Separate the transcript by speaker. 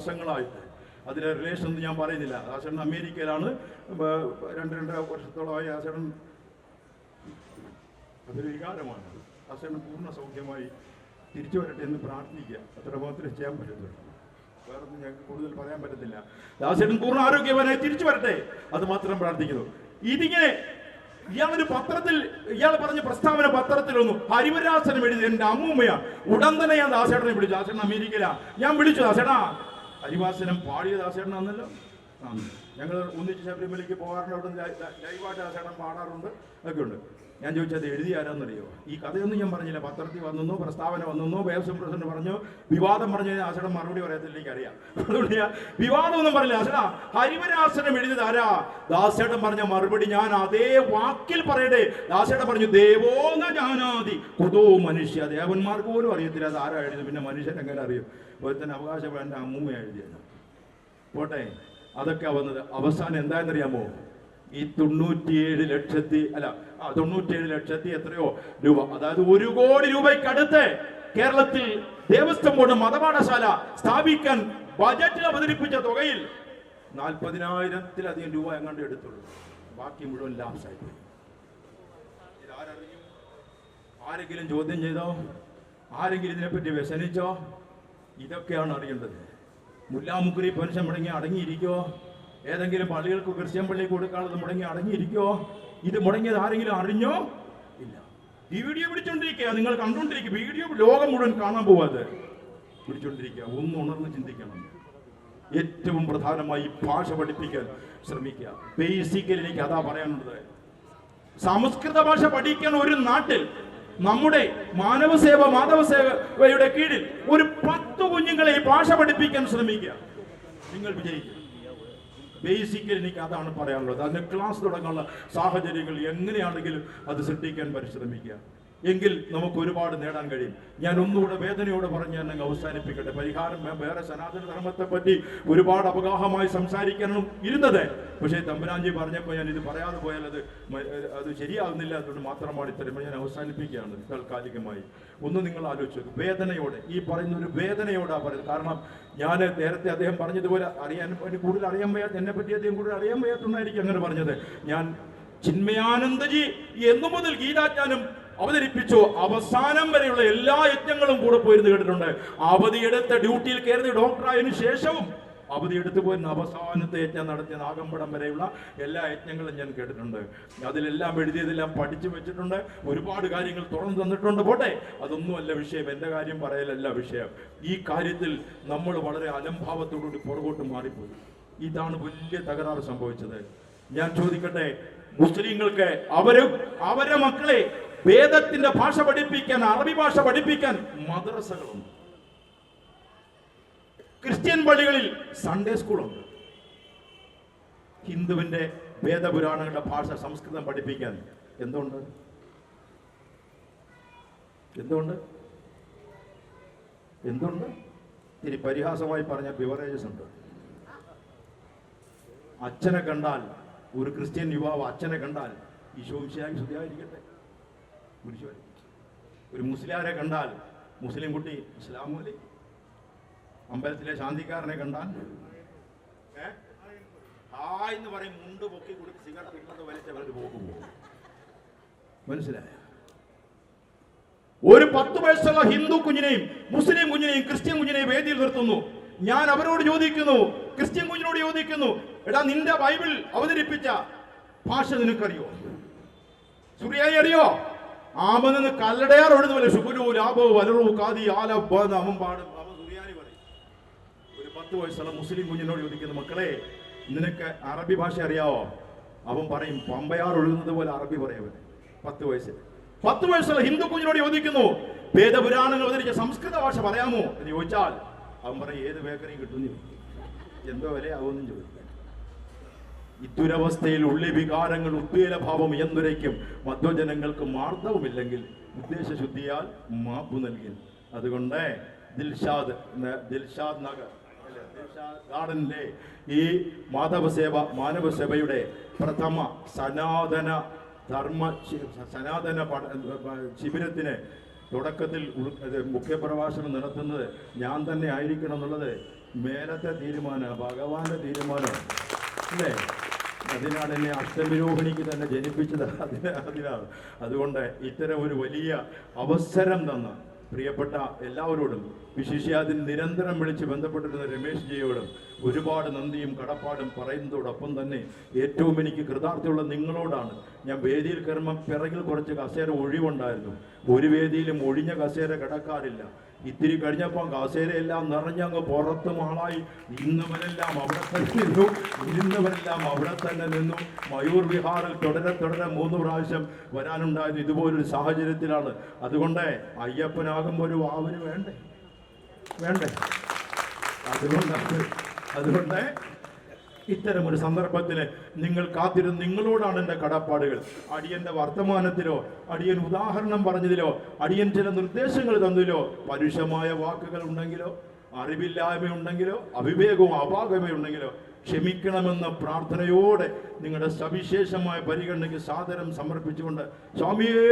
Speaker 1: വർഷങ്ങളായിട്ട്. അതിലെ റിലേഷൻ ഒന്നും ഞാൻ പറയുന്നില്ല. ദാസേട്ടൻ അമേരിക്കയിലാണ്. രണ്ട് രണ്ട് രണ്ടര വർഷത്തോളമായി ദാസേട്ടൻ അതൊരു വികാരമാണ്. ദാസേട്ടൻ പൂർണ സൗഖ്യമായി തിരിച്ചു വരട്ടെ എന്ന് പ്രാർത്ഥിക്കുക. അത്ര മാത്രമേ ചെയ്യാൻ പറ്റത്തുള്ളൂ. വേറൊന്നും ഞങ്ങൾക്ക് കൂടുതൽ പറയാൻ പറ്റത്തില്ല. ദാസേട്ടൻ പൂർണ ആരോഗ്യവാനായി തിരിച്ചു വരട്ടെ. അത് മാത്രം പ്രാർത്ഥിക്കുന്നു. ഇതിങ്ങനെ ഇയാളൊരു പത്രത്തിൽ ഇയാൾ പറഞ്ഞ പ്രസ്താവന പത്രത്തിൽ വന്നു. ഹരിവരാസനം എഴുതി എന്റെ അമ്മൂമ്മയാണ്. ഉടൻ തന്നെ ഞാൻ ദാസേട്ടനെ വിളിച്ചു. ദാസേട്ടൻ അമേരിക്കയിലാ. ഞാൻ വിളിച്ചു. ദാസേട്ടാ ഹരിവാസനം പാടിയ ദാസേട്ടനാന്നല്ലോ ആ ഞങ്ങൾ ഒന്നിച്ച് ശബരിമലയ്ക്ക് പോകാറുണ്ട് അവിടെ ലൈവായിട്ട് ദാസേട്ടൻ പാടാറുണ്ട്. ഒക്കെ ഉണ്ട് ഞാൻ ചോദിച്ചത് എഴുതി ആരാന്നറിയോ ഈ കഥയൊന്നും ഞാൻ പറഞ്ഞില്ല. പത്രത്തിൽ വന്നെന്നോ പ്രസ്താവന വന്നെന്നോ ദേവസ്വം പ്രസിഡന്റ് പറഞ്ഞു വിവാദം പറഞ്ഞു കഴിഞ്ഞാൽ ആശയുടെ മറുപടി പറയത്തില്ല എനിക്കറിയാം. അതുകൊണ്ട് ഞാൻ വിവാദമൊന്നും പറഞ്ഞില്ല. ആശടാ ഹരിവരാസനം എഴുതിയത് ആരാ? ദാസേട്ടൻ പറഞ്ഞ മറുപടി ഞാൻ അതേ വാക്കിൽ പറയട്ടെ. ദാസേട്ടൻ പറഞ്ഞു ദേവോന്ന ജാനാതി. കുതോ മനുഷ്യ. ദേവന്മാർക്ക് പോലും അറിയത്തില്ല അത് ആരാ എഴുതി പിന്നെ മനുഷ്യൻ എങ്ങനെ അറിയും? അതുപോലെ തന്നെ അവകാശപ്പെടാൻ അമ്മൂമ്മ എഴുതിയത്. പോട്ടെ. അതൊക്കെ വന്നത്. അവസാനം എന്താണെന്നറിയാമോ? ഈ തൊണ്ണൂറ്റിയേഴ് ലക്ഷത്തി അല്ല തൊണ്ണൂറ്റിയേഴ് ലക്ഷത്തി എത്രയോ രൂപ. അതായത് ഒരു കോടി രൂപയ്ക്കടുത്ത് കേരളത്തിൽ ദേവസ്വം ബോർഡ് മതപാഠശാല സ്ഥാപിക്കാൻ ബജറ്റിൽ അവതരിപ്പിച്ച തുകയിൽ നാൽപ്പതിനായിരത്തിലധികം രൂപ എങ്ങാണ്ട് എടുത്തുള്ളൂ. ബാക്കി മുഴുവൻ ലാപ്സായി? ആരെങ്കിലും ചോദ്യം ചെയ്തോ? ആരെങ്കിലും ഇതിനെപ്പറ്റി വ്യസനിച്ചോ ഇതൊക്കെയാണ് അറിയേണ്ടത്. മുല്ലാമുക്കുരി പെൻഷൻ മുടങ്ങി അടങ്ങിയിരിക്കോ ഏതെങ്കിലും പള്ളികൾക്ക് ക്രിസ്ത്യൻ പള്ളി കൊടുക്കാനുള്ളത് മുടങ്ങി അടങ്ങിയിരിക്കോ ഇത് മുടങ്ങിയത് ആരെങ്കിലും അറിഞ്ഞോ? ഇല്ല. ഈ വീഡിയോ പിടിച്ചോണ്ടിരിക്കുക. നിങ്ങൾ കണ്ടുകൊണ്ടിരിക്കുക വീഡിയോ ലോകം മുഴുവൻ കാണാൻ പോവാതെ. പിടിച്ചോണ്ടിരിക്കുക. ഒന്ന് ഉണർന്ന് ചിന്തിക്കണം. ഏറ്റവും പ്രധാനമായി ഭാഷ പഠിപ്പിക്കാൻ ശ്രമിക്കുക. ബേസിക്കലി എനിക്ക് അതാ പറയാനുള്ളത്. സംസ്കൃത ഭാഷ പഠിക്കാൻ ഒരു നാട്ടിൽ നമ്മുടെ മാനവസേവ മാധവസേവയുടെ കീഴിൽ ഒരു പത്ത് കുഞ്ഞുങ്ങളെ ഈ ഭാഷ പഠിപ്പിക്കാൻ ശ്രമിക്കുക. നിങ്ങൾ വിജയിക്കും. ബേസിക്കലി എനിക്ക് അതാണ് പറയാനുള്ളത്. അതിന് ക്ലാസ് തുടങ്ങാനുള്ള സാഹചര്യങ്ങൾ എങ്ങനെയാണെങ്കിലും അത് സൃഷ്ടിക്കാൻ പരിശ്രമിക്കുക. എങ്കിൽ നമുക്ക് ഒരുപാട് നേടാൻ കഴിയും. ഞാൻ ഒന്നുകൂടെ വേദനയോടെ പറഞ്ഞ് ഞാൻ അങ്ങ് അവസാനിപ്പിക്കട്ടെ. പരിഹാരം വേറെ സനാതന ധർമ്മത്തെ പറ്റി ഒരുപാട് അപകാഹമായി സംസാരിക്കാനും ഇരുന്നത്. പക്ഷേ തമ്പുരാൻജി പറഞ്ഞപ്പോൾ ഞാൻ ഇത് പറയാതെ പോയാൽ അത് അത് ശരിയാകുന്നില്ല അതുകൊണ്ട് മാത്രമാണ് ഇത്തരം ഞാൻ അവസാനിപ്പിക്കുകയാണ് താൽക്കാലികമായി. ഒന്ന് നിങ്ങൾ ആലോചിച്ചു വേദനയോടെ ഈ പറയുന്ന ഒരു വേദനയോടാ പറയുന്നത്. കാരണം ഞാൻ നേരത്തെ അദ്ദേഹം പറഞ്ഞതുപോലെ അറിയാൻ കൂടുതൽ അറിയാൻ വയ്യാത്ത എന്നെ പറ്റി അദ്ദേഹം കൂടുതൽ അറിയാൻ വയ്യാത്തുണ്ടായിരിക്കും അങ്ങനെ പറഞ്ഞത്. ഞാൻ ചിന്മയാനന്ദജി എന്നു മുതൽ ഗീതാജ്ഞാനം അവതരിപ്പിച്ചു. അവസാനം വരെയുള്ള എല്ലാ യജ്ഞങ്ങളും കൂടെ പോയിരുന്നു കേട്ടിട്ടുണ്ട്. അവധിയെടുത്ത ഡ്യൂട്ടിയിൽ കയറുന്ന ഡോക്ടറായതിനു ശേഷവും അവധി എടുത്തു പോയിരുന്ന അവസാനത്തെ യജ്ഞം നടത്തിയ നാഗമ്പടം വരെയുള്ള എല്ലാ യജ്ഞങ്ങളും ഞാൻ കേട്ടിട്ടുണ്ട്. അതിലെല്ലാം എഴുതിയതെല്ലാം പഠിച്ചു വെച്ചിട്ടുണ്ട്. ഒരുപാട് കാര്യങ്ങൾ തുറന്നു തന്നിട്ടുണ്ട്. പോട്ടെ അതൊന്നുമല്ല വിഷയം. എന്റെ കാര്യം പറയലല്ല വിഷയം. ഈ കാര്യത്തിൽ നമ്മൾ വളരെ അലംഭാവത്തോടുകൂടി പുറകോട്ട് മാറിപ്പോയി. ഇതാണ് വലിയ തകരാറ് സംഭവിച്ചത്. ഞാൻ ചോദിക്കട്ടെ മുസ്ലിങ്ങൾക്ക് അവരും അവരെ മക്കളെ വേദത്തിന്റെ ഭാഷ പഠിപ്പിക്കാൻ അറബി ഭാഷ പഠിപ്പിക്കാൻ മദ്രസകളുണ്ട്. ക്രിസ്ത്യൻ പള്ളികളിൽ സൺഡേ സ്കൂളുണ്ട് ഹിന്ദുവിന്റെ വേദപുരാണങ്ങളുടെ ഭാഷ സംസ്കൃതം പഠിപ്പിക്കാൻ. എന്തുകൊണ്ട്? എന്തുകൊണ്ട്? എന്തുണ്ട് ഇനി പരിഹാസമായി പറഞ്ഞ ബിവറേജസ് ഉണ്ട്. അച്ഛനെ കണ്ടാൽ ഒരു ക്രിസ്ത്യൻ യുവാവ് അച്ഛനെ കണ്ടാൽ ഈശോംശിയായി ശുദ്ധിയായിരിക്കട്ടെ. കുരിശ് വരും. ഒരു മുസ്ലിയാരെ കണ്ടാൽ മുസ്ലിം കുട്ടി ഇസ്ലാമു അലൈക്കും അമ്പലത്തിലെ ശാന്തിക്കാരനെ കണ്ടാൽ? ഹായ് എന്ന് പറയും മുണ്ട് പൊക്കി കൊടുത്ത് സിഗരറ്റ് ഇടുന്നത് വലിച്ചവർ പോകും. മനസ്സിലായ? ഒരു പത്ത് വയസ്സുള്ള ഹിന്ദു കുഞ്ഞിനെയും മുസ്ലിം കുഞ്ഞിനെയും ക്രിസ്ത്യൻ കുഞ്ഞിനെയും വേദിയിൽ നിർത്തുന്നു. ഞാൻ അവരോട് ചോദിക്കുന്നു ക്രിസ്ത്യൻ കുഞ്ഞിനോട് ചോദിക്കുന്നു എടാ നിന്റെ ബൈബിൾ അവതരിപ്പിച്ച ഭാഷ നിനക്കറിയോ? സുറിയായി അറിയോ? ആമെന്ന് കല്ലടയാർ എഴുതുമല്ലോ ശുഭുരു ലാഭോ വലറു കാതി ആല അവൻ പാടും. അവൻ സുറിയാനി പറയും. ഒരു പത്ത് വയസ്സുള്ള മുസ്ലിം കുഞ്ഞിനോട് ചോദിക്കുന്നു മക്കളെ നിനക്ക് അറബി ഭാഷ അറിയാവോ? അവൻ പറയും പമ്പയാർ ഒഴുകുന്നത് പോലെ അറബി പറയവൻ പത്ത് വയസ്സിൽ പത്ത് വയസ്സുള്ള ഹിന്ദു കുഞ്ഞിനോട് ചോദിക്കുന്നു വേദപുരാണങ്ങൾ അവതരിച്ച സംസ്കൃത ഭാഷ പറയാമോ? എന്ന് ചോദിച്ചാൽ അവൻ പറയും ഏത് ബേക്കറി കിട്ടുന്നു എന്തോ എന്തോ വിലയാവുമെന്നും ചോദിക്കും. ഈ ദുരവസ്ഥയിൽ ഉള്ളി വികാരങ്ങൾ ഉദ്വേലഭാവം എന്നൊരയ്ക്കും. മധ്വജനങ്ങൾക്ക് മാർദ്ദവുമില്ലെങ്കിൽ ഉദ്ദേശശുദ്ധിയാൽ മാപ്പ് നൽകി അതുകൊണ്ട് ദിൽഷാദ് ദിൽഷാദ് നഗർ ഗാർഡനിലെ ഈ മാധവസേവ മാനവസേവയുടെ പ്രഥമ സനാതന ധർമ്മ സനാതന ശിബിരത്തിന് തുടക്കത്തിൽ മുഖ്യപ്രഭാഷണം നടത്തുന്നത് ഞാൻ തന്നെ ആയിരിക്കണം എന്നുള്ളത് മേലത്തെ തീരുമാനം ഭഗവാന്റെ തീരുമാനം. അല്ലേ? അതിനാണ് എന്നെ അഷ്ടമിരോഹിണിക്ക് തന്നെ ജനിപ്പിച്ചത്. അതിന് അതിനാണ്. അതുകൊണ്ട് ഇത്തരം ഒരു വലിയ അവസരം തന്ന പ്രിയപ്പെട്ട എല്ലാവരോടും വിശിഷ്യ നിരന്തരം വിളിച്ച് ബന്ധപ്പെട്ടിരുന്ന രമേശ് ജിയോടും ഒരുപാട് നന്ദിയും കടപ്പാടും പറയുന്നതോടൊപ്പം തന്നെ ഏറ്റവും എനിക്ക് കൃതാർത്ഥ്യമുള്ള നിങ്ങളോടാണ്. ഞാൻ വേദിയിൽ കയറുമ്പോൾ പിറകിൽ കുറച്ച് കസേര ഒഴിവുണ്ടായിരുന്നു. ഒരു വേദിയിലും ഒഴിഞ്ഞ കസേര കിടക്കാറില്ല. ഇത്തിരി കഴിഞ്ഞപ്പോൾ കസേരയെല്ലാം നിറഞ്ഞങ്ങ് പുറത്ത് മാളായി. ഇന്നവരെല്ലാം അവിടെ തന്നെ നിന്നു. ഇരുന്നവരെല്ലാം അവിടെ തന്നെ നിന്നു. മയൂർ വിഹാറിൽ തുടരെ തുടരെ മൂന്ന് പ്രാവശ്യം വരാനുണ്ടായത് ഇതുപോലൊരു സാഹചര്യത്തിലാണ്. അതുകൊണ്ട് അയ്യപ്പനാകുമ്പോൾ ഒരു വാവിന് വേണ്ടേ? വേണ്ടേ? അതുകൊണ്ട് അതുകൊണ്ട് ഇത്തരം ഒരു സന്ദർഭത്തിൽ നിങ്ങൾ കാത്തിരുന്ന് നിങ്ങളോടാണ് എന്റെ കടപ്പാടുകൾ. അടിയന്റെ വർത്തമാനത്തിലോ അടിയൻ ഉദാഹരണം പറഞ്ഞതിലോ അടിയൻ ചില നിർദ്ദേശങ്ങൾ തന്നതിലോ പരുഷമായ വാക്കുകൾ ഉണ്ടെങ്കിലോ അറിവില്ലായ്മ ഉണ്ടെങ്കിലോ അവിവേകവും അപാകമേ ഉണ്ടെങ്കിലോ ക്ഷമിക്കണമെന്ന പ്രാർത്ഥനയോടെ നിങ്ങളുടെ സവിശേഷമായ പരിഗണനയ്ക്ക് സാദരം സമർപ്പിച്ചുകൊണ്ട് സ്വാമിയേ